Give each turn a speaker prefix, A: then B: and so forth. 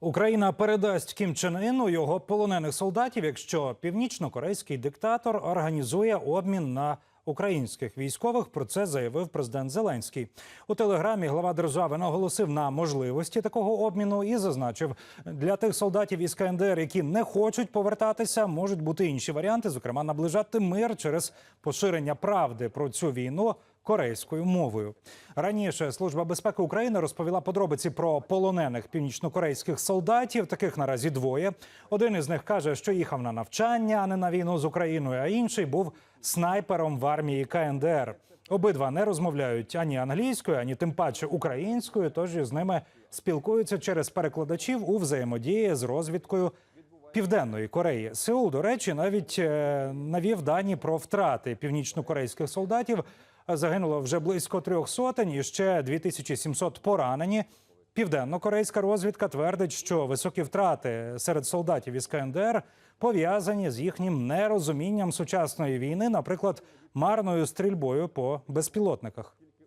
A: Україна передасть Кім Чен Іну його полонених солдатів, якщо північно-корейський диктатор організує обмін на українських військових. Про це заявив президент Зеленський. У телеграмі глава держави наголосив на можливості такого обміну і зазначив, для тих солдатів із КНДР, які не хочуть повертатися, можуть бути інші варіанти, зокрема наближати мир через поширення правди про цю війну корейською мовою. Раніше служба безпеки України розповіла подробиці про полонених північнокорейських солдатів. Таких наразі двоє. Один із них каже, що їхав на навчання, а не на війну з Україною. А інший був снайпером в армії КНДР. Обидва не розмовляють ані англійською, ані тим паче українською. Тож із ними спілкуються через перекладачів у взаємодії з розвідкою Південної Кореї. Сеул, до речі, навіть е, навів дані про втрати північнокорейських солдатів. Загинуло вже близько трьох сотень і ще 2700 поранені. Південно-корейська розвідка твердить, що високі втрати серед солдатів із КНДР пов'язані з їхнім нерозумінням сучасної війни, наприклад, марною стрільбою по безпілотниках.